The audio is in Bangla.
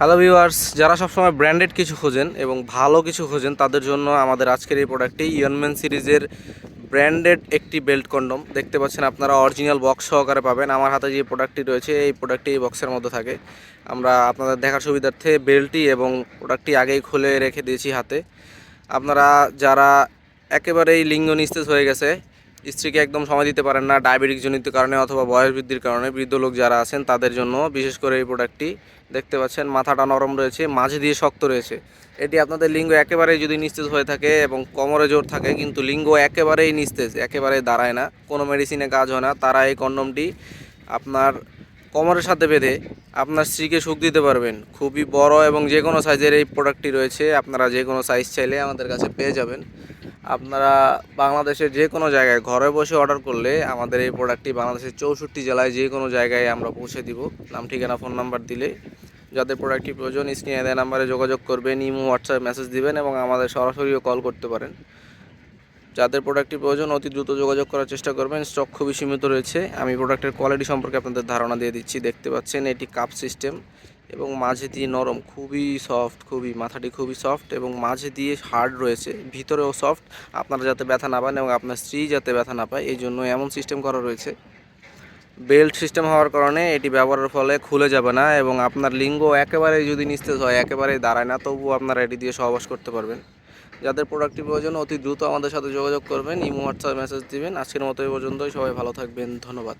হ্যালো ভিউয়ার্স যারা সবসময় ব্র্যান্ডেড কিছু খোঁজেন এবং ভালো কিছু খোঁজেন, তাদের জন্য আমাদের আজকের এই প্রোডাক্টটি ইয়নম্যান সিরিজের ব্র্যান্ডেড একটি বেল্ট কন্ডম দেখতে পাচ্ছেন আপনারা অরিজিনাল বক্স সহকারে পাবেন। আমার হাতে যে প্রোডাক্টটি রয়েছে, এই প্রোডাক্টটি এই বক্সের মধ্যে থাকে। আমরা আপনাদের দেখার সুবিধার্থে বেল্টটি এবং প্রোডাক্টটি আগেই খুলে রেখে দিয়েছি হাতে। আপনারা, যারা একেবারেই লিঙ্গ নিস্তেজ হয়ে গেছে স্ত্রীকে একদম সময় দিতে পারেন না ডায়াবেটিক জনিত কারণে অথবা বয়স বৃদ্ধির কারণে বৃদ্ধ লোক যারা আছেন তাদের জন্য বিশেষ করে এই প্রোডাক্টটি দেখতে পাচ্ছেন, মাথাটা নরম রয়েছে, মাঝে দিয়ে শক্ত রয়েছে। এটি আপনাদের লিঙ্গ একেবারেই যদি নিস্তেজ হয়ে থাকে এবং কোমরে জোর থাকে, কিন্তু লিঙ্গ একেবারেই নিস্তেজ, একেবারেই দাঁড়ায় না, কোনো মেডিসিনে কাজ হয় না, তারা এই কন্ডমটি আপনার কোমরের সাথে বেঁধে আপনার স্ত্রীকে সুখ দিতে পারবেন। খুবই বড় এবং যে কোনো সাইজের এই প্রোডাক্টটি রয়েছে, আপনারা যে কোনো সাইজ চাইলে আমাদের কাছে পেয়ে যাবেন। আপনারা বাংলাদেশের যে কোনো জায়গায় ঘরে বসে অর্ডার করলে আমাদের এই প্রোডাক্টটি বাংলাদেশের চৌষট্টি জেলায় যে কোনো জায়গায় আমরা পৌঁছে দিব। নাম, ঠিকানা ফোন নাম্বার দিলে যাদের প্রোডাক্টটি প্রয়োজন, স্ক্রিনে দেওয়া নাম্বারে যোগাযোগ করবেন, ইমো হোয়াটসঅ্যাপ মেসেজ দিবেন এবং আমাদের সরাসরিও কল করতে পারেন। যাদের প্রোডাক্টটি প্রয়োজন, অতি দ্রুত যোগাযোগ করার চেষ্টা করবেন। স্টক খুবই সীমিত রয়েছে। আমি প্রোডাক্টের কোয়ালিটি সম্পর্কে আপনাদের ধারণা দিয়ে দিচ্ছি। দেখতে পাচ্ছেন, এটি কাপ সিস্টেম এবং মাঝে দিয়ে নরম, খুবই সফট খুবই, মাথাটি খুবই সফট এবং মাঝে দিয়ে হার্ড রয়েছে, ভিতরেও সফট আপনারা যাতে ব্যথা না পান এবং আপনার স্ত্রী যাতে ব্যথা না পায়, এই জন্য এমন সিস্টেম করা রয়েছে। বেল্ট সিস্টেম হওয়ার কারণে এটি ব্যবহারের ফলে খুলে যাবে না এবং আপনার লিঙ্গ একেবারেই যদি নিস্তেজ হয়, একেবারেই দাঁড়ায় না তবুও আপনারা এটি দিয়ে সহবাস করতে পারবেন। যাদের প্রোডাক্টটি প্রয়োজন, অতি দ্রুত আমাদের সাথে যোগাযোগ করবেন, ইমো, হোয়াটসঅ্যাপ মেসেজ দিবেন। আজকের মতো এই পর্যন্তই, সবাই ভালো থাকবেন, ধন্যবাদ।